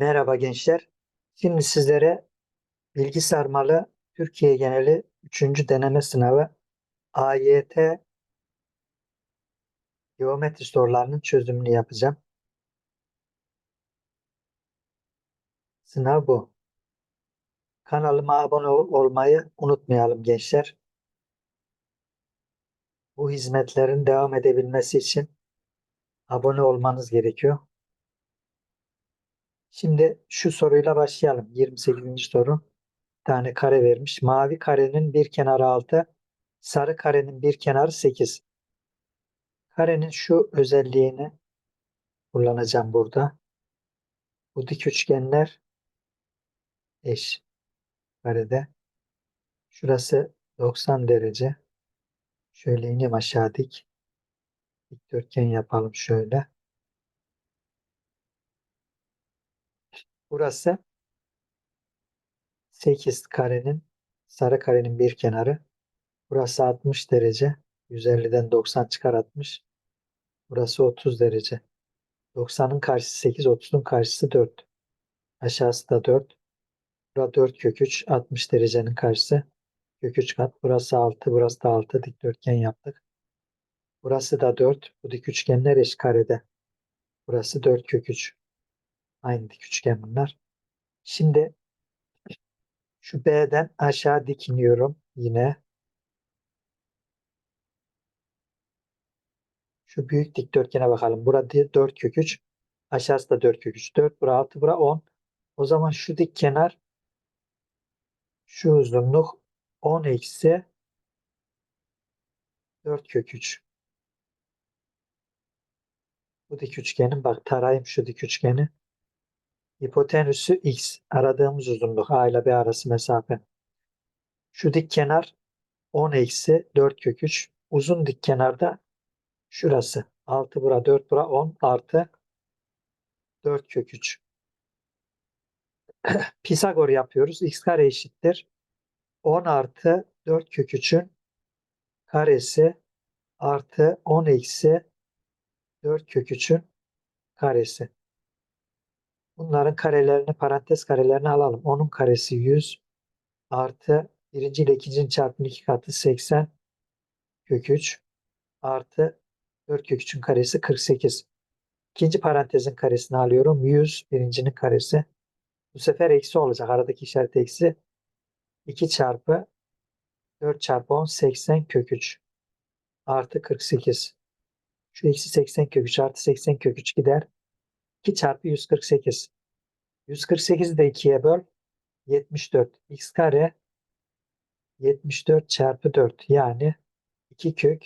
Merhaba gençler. Şimdi sizlere bilgi sarmalı Türkiye geneli 3. deneme sınavı AYT geometri sorularının çözümünü yapacağım. Sınav bu. Kanalıma abone ol- olmayı unutmayalım gençler. Bu hizmetlerin devam edebilmesi için abone olmanız gerekiyor. Şimdi şu soruyla başlayalım. 28. soru. Tane kare vermiş. Mavi karenin bir kenarı 6, sarı karenin bir kenarı 8. Karenin şu özelliğini kullanacağım burada. Bu dik üçgenler eş karede. Şurası 90 derece. Şöyle ineyim aşağı dik. Dikdörtgen yapalım şöyle. Burası 8 karenin sarı karenin bir kenarı. Burası 60 derece. 150'den 90 çıkar 60. Burası 30 derece. 90'ın karşısı 8, 30'un karşısı 4. Aşağısı da 4. Burası 4 kök 3, 60 derecenin karşısı. Kök 3 kat. Burası 6, burası da 6. Dikdörtgen yaptık. Burası da 4. Bu dik üçgenler eş karede. Burası 4 kök 3. Aynı dik üçgen bunlar. Şimdi şu B'den aşağı dik iniyorum yine. Şu büyük dikdörtgene bakalım. Burada 4 kök 3. Aşağısı da 4 kök 3. 4 bura 6 bura 10. O zaman şu dik kenar şu uzunluk 10 eksi 4 kök 3. Bu dik üçgenin bak tarayayım şu dik üçgeni. Hipotenüsü x. Aradığımız uzunluk a ile b arası mesafe. Şu dik kenar 10 eksi 4 kök 3. Uzun dik kenarda şurası. 6 bura 4 bura 10 artı 4 kök 3. Pisagor yapıyoruz. x kare eşittir. 10 artı 4 kök 3'ün karesi artı 10 eksi 4 kök 3'ün karesi. Bunların karelerini parantez karelerini alalım. 10'un karesi 100 artı birinci ile ikincinin çarpımı 2 katı 80 kök 3 artı 4 kök 3'ün karesi 48. İkinci parantezin karesini alıyorum. 100 birincinin karesi. Bu sefer eksi olacak. Aradaki işaret eksi. 2 çarpı 4 çarpı 10 80 kök 3 artı 48. Şu eksi 80 kök 3 artı 80 kök 3 gider. 2 çarpı 148. 148'i de 2'ye böl. 74. x kare 74 çarpı 4 yani 2 kök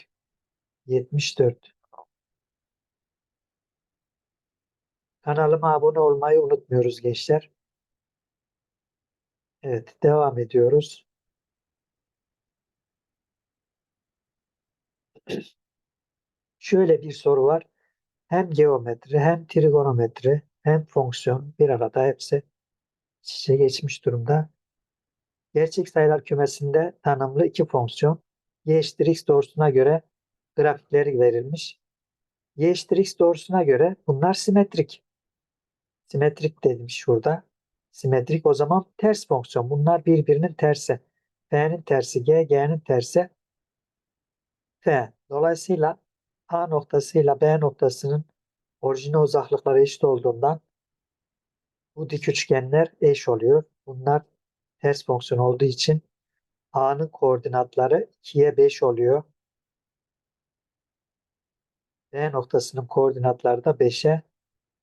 74. Kanalıma abone olmayı unutmuyoruz gençler. Evet devam ediyoruz. Şöyle bir soru var. Hem geometri hem trigonometri hem fonksiyon bir arada hepsi içe geçmiş durumda. Gerçek sayılar kümesinde tanımlı iki fonksiyon y eşittir x doğrusuna göre grafikleri verilmiş. y eşittir x doğrusuna göre bunlar simetrik. Simetrik dedim şurada. Simetrik o zaman ters fonksiyon. Bunlar birbirinin tersi. F'nin tersi G, G'nin tersi F. Dolayısıyla A noktasıyla B noktasının orijine uzaklıkları eşit olduğundan bu dik üçgenler eş oluyor. Bunlar ters fonksiyon olduğu için A'nın koordinatları 2'ye 5 oluyor. B noktasının koordinatları da 5'e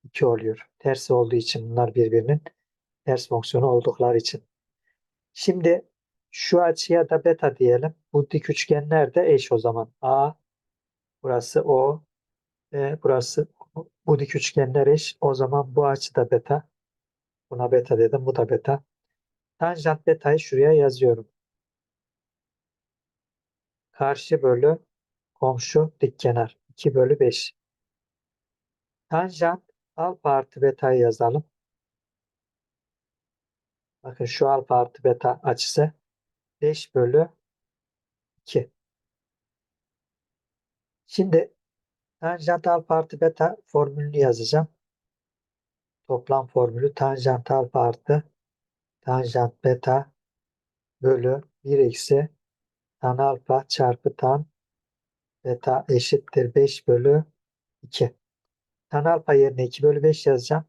2 oluyor. Tersi olduğu için bunlar birbirinin ters fonksiyonu oldukları için. Şimdi şu açıya da beta diyelim. Bu dik üçgenler de eş o zaman. A burası O ve burası bu dik üçgenler eş. O zaman bu açı da beta. Buna beta dedim. Bu da beta. Tanjant betayı şuraya yazıyorum. Karşı bölü komşu dik kenar. 2 bölü 5. Tanjant alfa artı betayı yazalım. Bakın şu alfa artı beta açısı 5 bölü 2. Şimdi tanjant alfa artı beta formülünü yazacağım. toplam formülü tanjant alfa artı tanjant beta bölü 1 eksi tan alfa çarpı tan beta eşittir 5 bölü 2. Tan alfa yerine 2 bölü 5 yazacağım.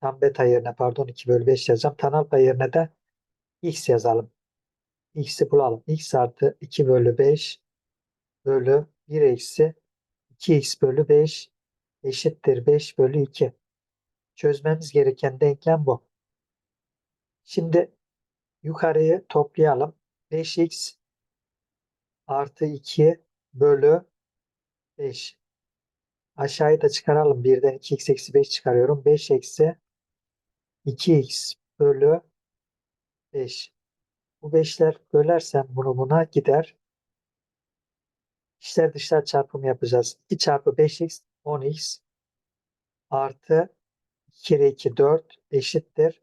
Tan beta yerine pardon 2 bölü 5 yazacağım. Tan alfa yerine de x yazalım. x'i bulalım. x artı 2 bölü 5 bölü 1 eksi 2x bölü 5 eşittir 5 bölü 2. Çözmemiz gereken denklem bu. Şimdi yukarıyı toplayalım. 5x artı 2 bölü 5. Aşağıyı da çıkaralım. 1'den 2x eksi 5 çıkarıyorum. 5 eksi 2x bölü 5. Bu 5'ler bölersem bunu buna gider. İçler dışlar çarpımı yapacağız. 2 çarpı 5x 10x artı 2 kere 2 4 eşittir.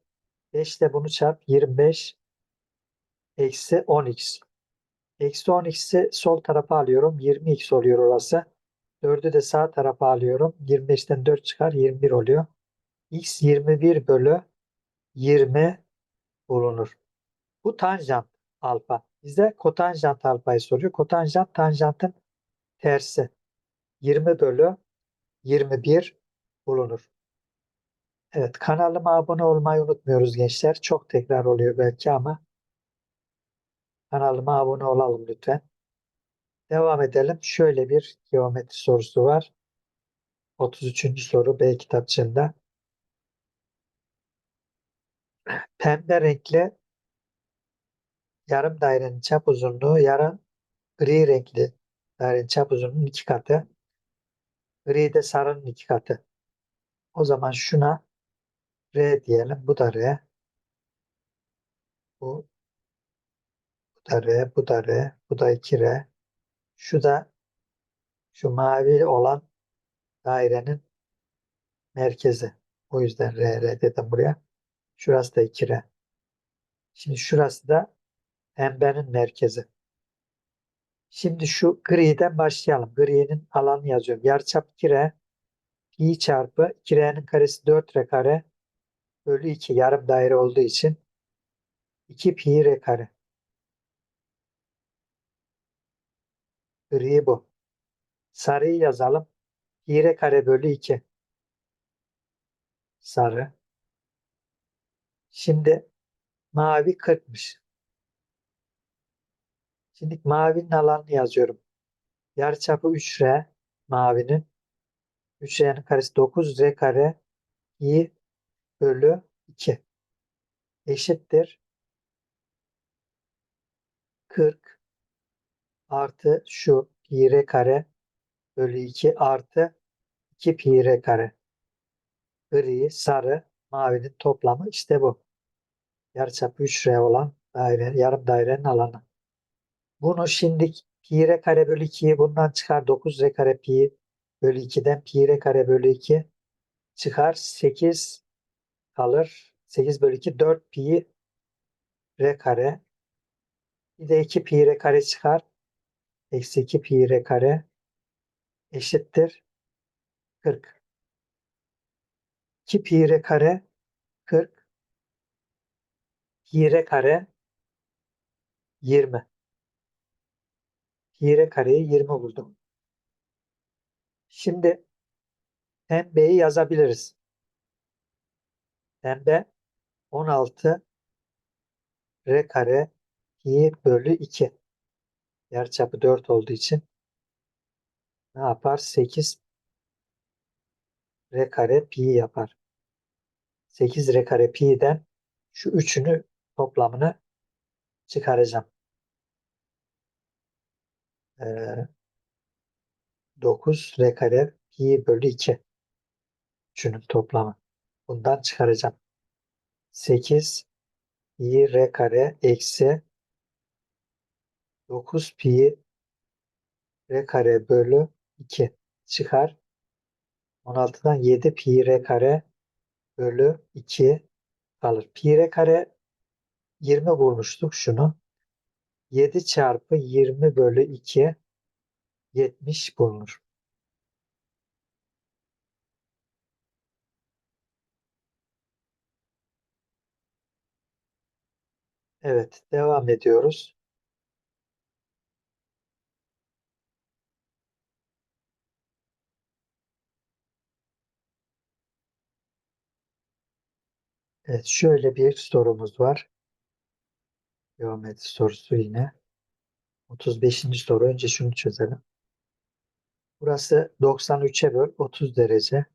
5 ile bunu çarp 25 eksi 10x. Eksi 10x'i sol tarafa alıyorum. 20x oluyor orası. 4'ü de sağ tarafa alıyorum. 25'ten 4 çıkar 21 oluyor. x 21 bölü 20 bulunur. Bu tanjant alfa. Bize kotanjant alfayı soruyor. Kotanjant tanjantın tersi. 20 bölü 21 bulunur. Evet kanalıma abone olmayı unutmuyoruz gençler. Çok tekrar oluyor belki ama kanalıma abone olalım lütfen. Devam edelim. Şöyle bir geometri sorusu var. 33. soru B kitapçığında. Pembe renkli yarım dairenin çap uzunluğu yarım gri renkli dairenin çap uzunluğunun iki katı. Gri de sarının iki katı. O zaman şuna R diyelim. Bu da R. Bu, bu da R. Bu da R. Bu da 2R. Şu da şu mavi olan dairenin merkezi. O yüzden R, R dedim buraya. Şurası da 2R. Şimdi şurası da pembenin merkezi. Şimdi şu griden başlayalım. Gri'nin alanı yazıyorum. Yarıçap 2R pi çarpı 2R'nin karesi 4R kare bölü 2 yarım daire olduğu için 2 pi R kare. Gri bu. Sarıyı yazalım. Pi R kare bölü 2. Sarı. Şimdi mavi 40'mış. Şimdi mavinin alanını yazıyorum. Yarıçapı 3R mavinin. 3R'nin karesi 9R kare i bölü 2 eşittir 40 artı şu pi r kare bölü 2 artı 2 pi r kare. Gri, sarı, mavinin toplamı işte bu. Yarıçapı 3R olan daire, yarım dairenin alanı. Bunu şimdi pi r kare bölü 2'yi bundan çıkar 9R kare pi bölü 2'den pi r kare bölü 2 çıkar 8 kalır. 8 bölü 2 4 pi r kare. Bir de 2 pi r kare çıkar. Eksi 2 pi r kare eşittir 40. 2 pi r kare 40 pi r kare 20. R kareyi 20 buldum. Şimdi pembeyi yazabiliriz. Pembe 16 r kare pi bölü 2. Yarıçapı 4 olduğu için ne yapar? 8 r kare pi yapar. 8 r kare pi'den şu üçünü toplamını çıkaracağım. Ee, 9 r kare pi bölü 2. Üçünün toplamı. Bundan çıkaracağım. 8 pi r kare eksi 9 pi r kare bölü 2 çıkar. 16'dan 7 pi r kare bölü 2 kalır. Pi r kare 20 bulmuştuk şunu. 7 çarpı 20 bölü 2 70 bulunur. Evet, devam ediyoruz. Evet, şöyle bir sorumuz var. Geometri sorusu yine. 35. soru. Önce şunu çözelim. Burası 93'e böl 30 derece.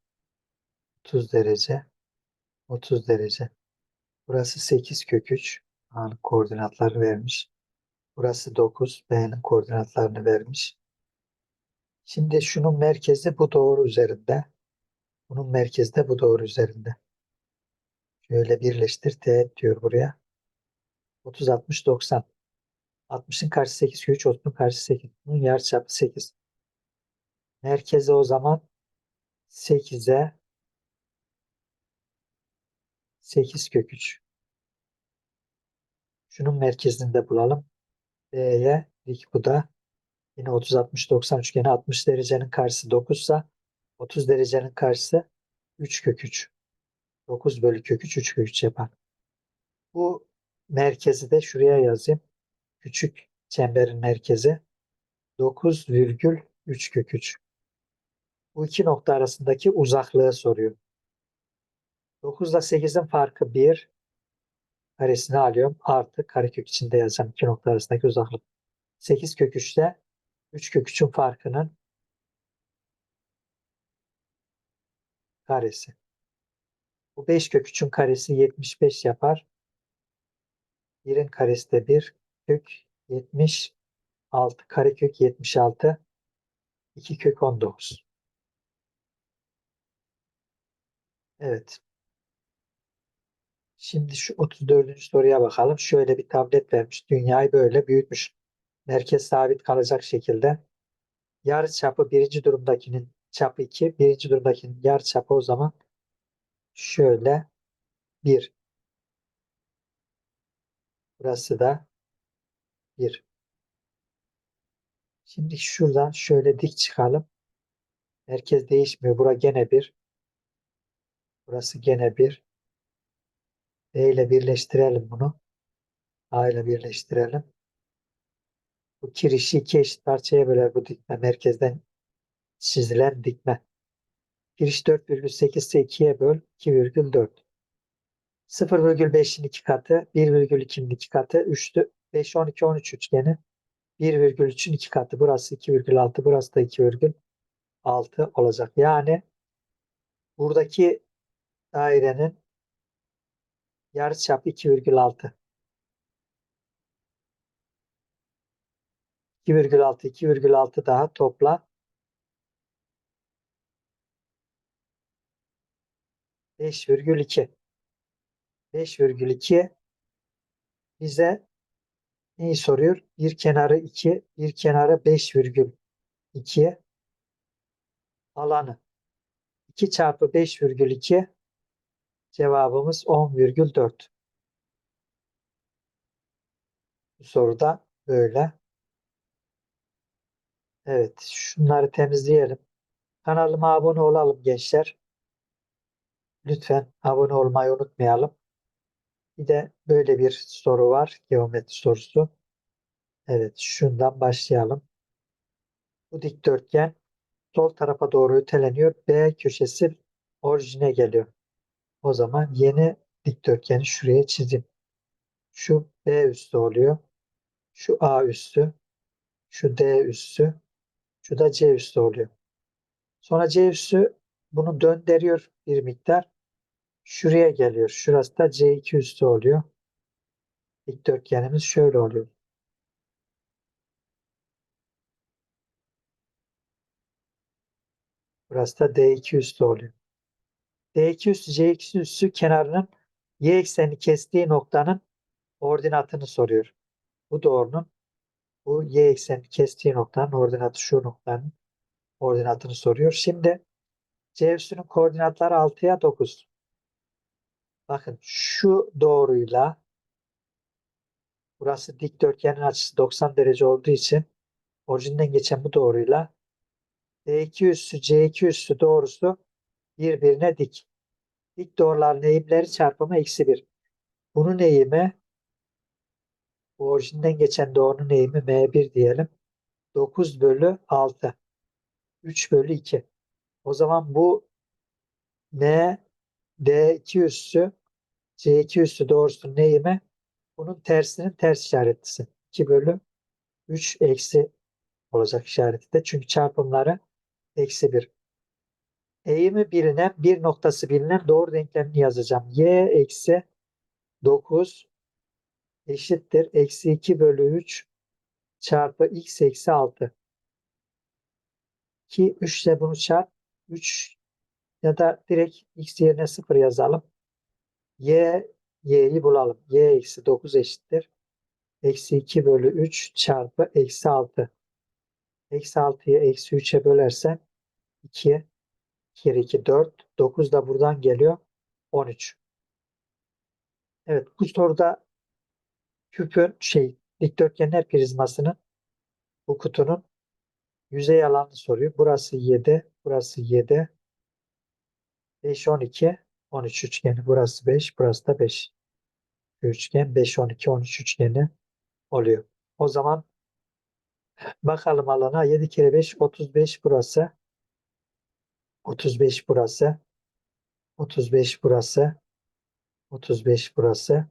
30 derece. 30 derece. Burası 8 kök 3. A'nın koordinatları vermiş. Burası 9. B'nin koordinatlarını vermiş. Şimdi şunun merkezi bu doğru üzerinde. Bunun merkezi de bu doğru üzerinde. Şöyle birleştir. Teğet diyor buraya. 30, 60, 90. 60'ın karşısı 8 kök 3. 30'un karşısı 8. Bunun yarıçapı 8. Merkezi o zaman 8'e 8 kök 3. Şunun merkezini de bulalım. B'ye dik bu da yine 30 60 90 üçgeni 60 derecenin karşısı 9 ise 30 derecenin karşısı 3 kök 3. 9 bölü kök 3 3 kök 3 yapar. Bu merkezi de şuraya yazayım. Küçük çemberin merkezi 9 virgül 3 kök 3. Bu iki nokta arasındaki uzaklığı soruyor. 9 ile 8'in farkı 1 karesini alıyorum. Artı karekök içinde yazacağım iki nokta arasındaki uzaklık. 8 kök 3'te 3 kök 3'ün farkının karesi. Bu 5 kök 3'ün karesi 75 yapar. 1'in karesi de 1 kök 76 karekök 76 2 kök 19. Evet. Şimdi şu 34. soruya bakalım. Şöyle bir tablet vermiş. Dünyayı böyle büyütmüş. Merkez sabit kalacak şekilde. Yarı çapı birinci durumdakinin çapı 2. Birinci durumdakinin yarı çapı o zaman şöyle 1. Burası da 1. Şimdi şuradan şöyle dik çıkalım. Merkez değişmiyor. Bura gene 1. Burası gene 1. B ile birleştirelim bunu. A ile birleştirelim. Bu kirişi iki eşit parçaya böler bu dikme. Merkezden çizilen dikme. Giriş 4,8 ise 2'ye böl 2,4. 0,5'in 2 katı, 1,2'nin 2 katı, 3'tü. 5, 12, 13 üçgeni. 1,3'ün 2 katı. Burası 2,6, burası da 2,6 olacak. Yani buradaki dairenin yarıçapı 2,6. 2,6, 2,6 daha topla 5,2. 5,2 bize neyi soruyor? Bir kenarı 2, bir kenarı 5,2 alanı. 2 çarpı 5,2 cevabımız 10,4. Bu soruda böyle. Evet, şunları temizleyelim. Kanalıma abone olalım gençler. Lütfen abone olmayı unutmayalım. Bir de böyle bir soru var. Geometri sorusu. Evet şundan başlayalım. Bu dikdörtgen sol tarafa doğru öteleniyor. B köşesi orijine geliyor. O zaman yeni dikdörtgeni şuraya çizeyim. Şu B üstü oluyor. Şu A üstü. Şu D üstü. Şu da C üstü oluyor. Sonra C üstü bunu döndürüyor bir miktar. Şuraya geliyor. Şurası da C2 üstü oluyor. Dikdörtgenimiz şöyle oluyor. Burası da D2 üstü oluyor. D2 üstü C2 üstü kenarının y eksenini kestiği noktanın ordinatını soruyor. Bu doğrunun bu y eksenini kestiği noktanın ordinatı şu noktanın ordinatını soruyor. Şimdi C üstünün koordinatları 6'ya 9. Bakın şu doğruyla burası dikdörtgenin açısı 90 derece olduğu için orijinden geçen bu doğruyla D2 üssü C2 üssü doğrusu birbirine dik. Dik doğruların eğimleri çarpımı eksi 1. Bunun eğimi Bu orijinden geçen doğrunun eğimi M1 diyelim. 9 bölü 6. 3 bölü 2. O zaman bu M D2 üssü C2 üssü doğrusunun eğimi bunun tersinin ters işaretlisi. 2 bölü 3 eksi olacak işareti de. Çünkü çarpımları eksi 1. Eğimi bilinen, bir noktası bilinen doğru denklemini yazacağım. Y eksi 9 eşittir. Eksi 2 bölü 3 çarpı x eksi 6. 2, 3 ile bunu çarp. 3 ya da direkt x yerine 0 yazalım. Y, y'yi bulalım. Y eksi 9 eşittir. Eksi 2 bölü 3 çarpı eksi 6. Eksi 6'yı eksi 3'e bölersen 2, 2, 2, 4. 9 da buradan geliyor. 13. Evet bu soruda küpün şey dikdörtgenler prizmasının bu kutunun yüzey alanını soruyor. Burası 7, burası 7. 5, 12, 13 üçgeni. Burası 5, burası da 5. Üçgen 5, 12, 13 üçgeni oluyor. O zaman bakalım alana 7 kere 5, 35 burası. 35 burası. 35 burası. 35 burası.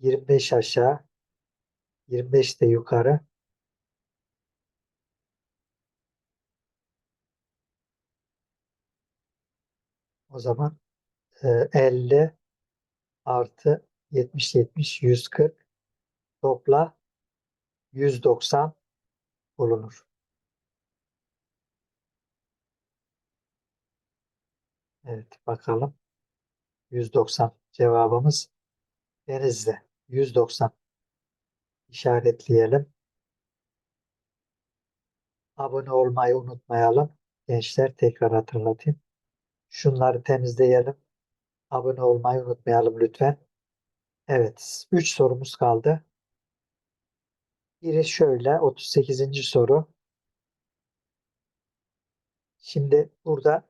25 aşağı. 25 de yukarı. O zaman e, 50 artı 70 70 140 topla 190 bulunur. Evet bakalım. 190 cevabımız Denizli. 190 işaretleyelim. Abone olmayı unutmayalım. Gençler tekrar hatırlatayım. Şunları temizleyelim. Abone olmayı unutmayalım lütfen. Evet, 3 sorumuz kaldı. Biri şöyle 38. soru. Şimdi burada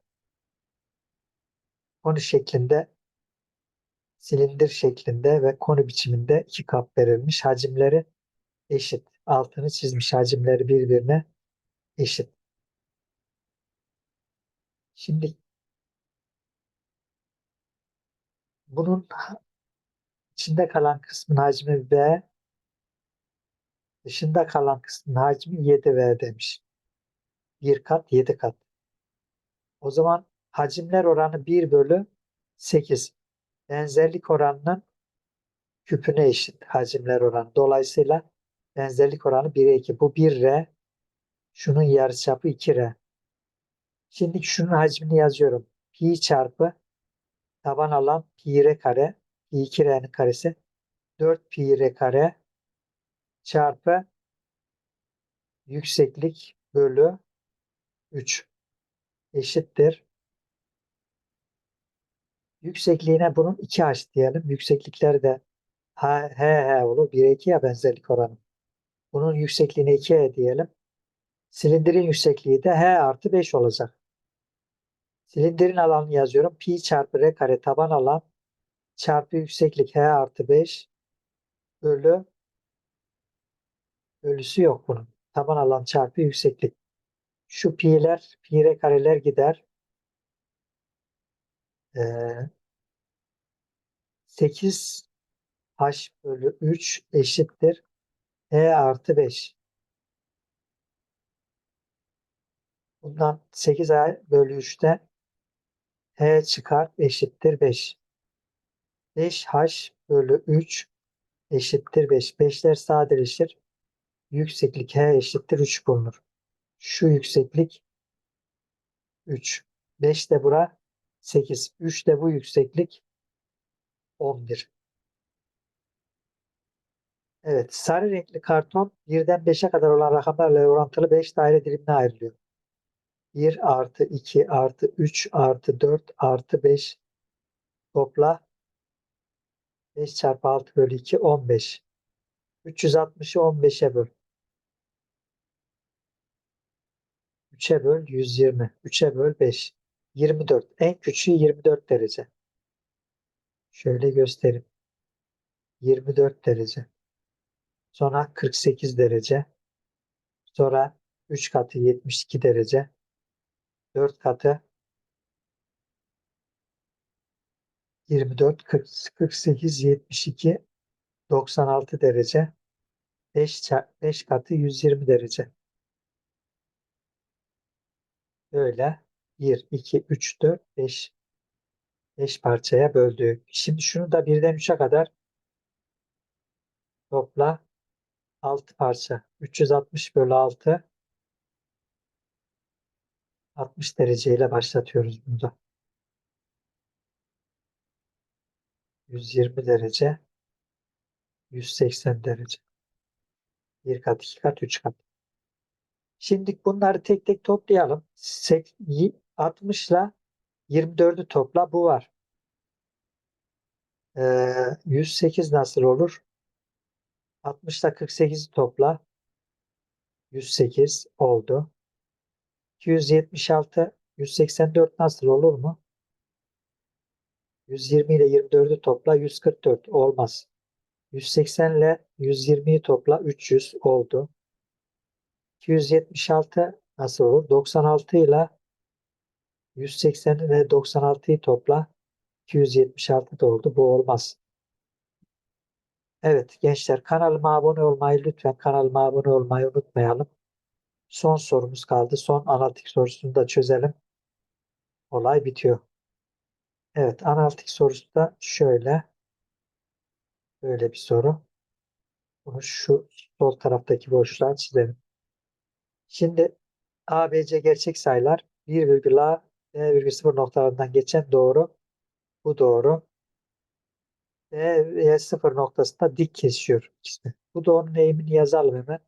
konu şeklinde silindir şeklinde ve konu biçiminde iki kap verilmiş. Hacimleri eşit. Altını çizmiş hacimleri birbirine eşit. Şimdi bunun içinde kalan kısmın hacmi V, dışında kalan kısmın hacmi 7V demiş. Bir kat 7 kat. O zaman hacimler oranı 1 bölü 8. Benzerlik oranının küpüne eşit hacimler oranı. Dolayısıyla benzerlik oranı 1'e 2. Bu 1R. Şunun yarıçapı 2R. Şimdi şunun hacmini yazıyorum. Pi çarpı taban alan pi r kare. Pi 2R'nin karesi 4 pi r kare çarpı yükseklik bölü 3 eşittir. Yüksekliğine bunun 2h diyelim. Yükseklikleri de h, h, h olur. 1'e 2 ya benzerlik oranı. Bunun yüksekliğine 2h diyelim. Silindirin yüksekliği de h artı 5 olacak. Silindirin alanını yazıyorum. Pi çarpı r kare taban alan çarpı yükseklik h artı 5 bölü bölüsü yok bunun. Taban alan çarpı yükseklik. Şu pi'ler, pi r kareler gider. Ee, 8 h bölü 3 eşittir h artı 5. Bundan 8 h bölü 3'ten h çıkar eşittir 5. 5h bölü 3 eşittir 5. 5'ler sadeleşir. Yükseklik h eşittir 3 bulunur. Şu yükseklik 3. 5 de bura 8. 3 de bu yükseklik 11. Evet, sarı renkli karton 1'den 5'e kadar olan rakamlarla orantılı 5 daire dilimine ayrılıyor. 1 artı 2 artı 3 artı 4 artı 5 topla 5 çarpı 6 bölü 2 15. 360'ı 15'e böl. 3'e böl 120. 3'e böl 5. 24. En küçüğü 24 derece. Şöyle göstereyim. 24 derece. Sonra 48 derece. Sonra 3 katı 72 derece. 4 katı 24, 40, 48, 72, 96 derece. 5, 5 katı 120 derece. Böyle 1, 2, 3, 4, 5. 5 parçaya böldük. Şimdi şunu da birden 3'e kadar topla. 6 parça. 360 bölü 6. 60 dereceyle başlatıyoruz bunu da. 120 derece. 180 derece. 1 kat, 2 kat, 3 kat. Şimdi bunları tek tek toplayalım. 60 ile 24'ü topla. Bu var. Ee, 108 nasıl olur? 60 ile 48'i topla. 108 oldu. 276, 184 nasıl olur mu? 120 ile 24'ü topla 144 olmaz. 180 ile 120'yi topla 300 oldu. 276 nasıl olur? 96 ile 180 ile 96'yı topla 276 da oldu. Bu olmaz. Evet gençler kanalıma abone olmayı lütfen kanalıma abone olmayı unutmayalım. Son sorumuz kaldı. Son analitik sorusunu da çözelim. Olay bitiyor. Evet analitik sorusu da şöyle. Böyle bir soru. Bunu şu sol taraftaki boşluğa çizelim. Şimdi ABC gerçek sayılar 1,A B,0 noktalarından geçen doğru. Bu doğru. B ve 0 noktasında dik kesiyor ikisi. Bu doğrunun eğimini yazalım hemen.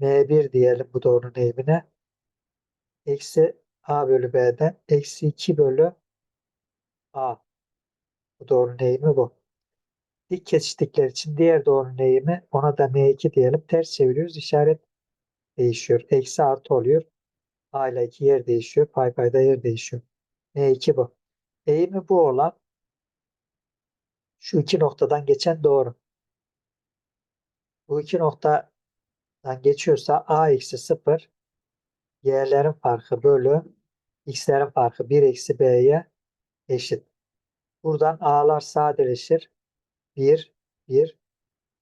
M1 diyelim bu doğrunun eğimine. Eksi A bölü B'den eksi 2 bölü A. Bu doğrunun eğimi bu. Dik kesiştikler için diğer doğrunun eğimi ona da M2 diyelim. Ters çeviriyoruz. işaret değişiyor. Eksi artı oluyor. A ile 2 yer değişiyor. Pay payda yer değişiyor. M2 bu. Eğimi bu olan şu iki noktadan geçen doğru. Bu iki noktadan geçiyorsa A eksi 0 y'lerin farkı bölü x'lerin farkı 1 eksi b'ye eşit. Buradan a'lar sadeleşir. 1, 1,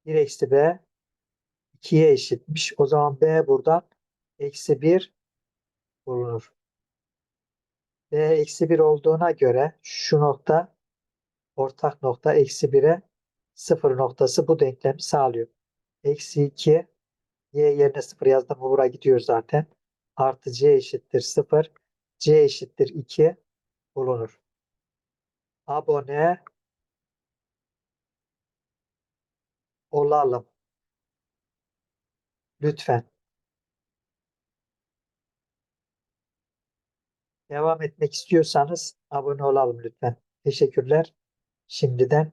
1 eksi b 2'ye eşitmiş. O zaman b buradan eksi 1 bulunur. b eksi 1 olduğuna göre şu nokta ortak nokta eksi 1'e 0 noktası bu denklemi sağlıyor. Eksi 2 y yerine 0 yazdım mı buraya gidiyor zaten. Artı c eşittir 0. c eşittir 2 bulunur. Abone olalım. Lütfen. Devam etmek istiyorsanız abone olalım lütfen. Teşekkürler. Şimdiden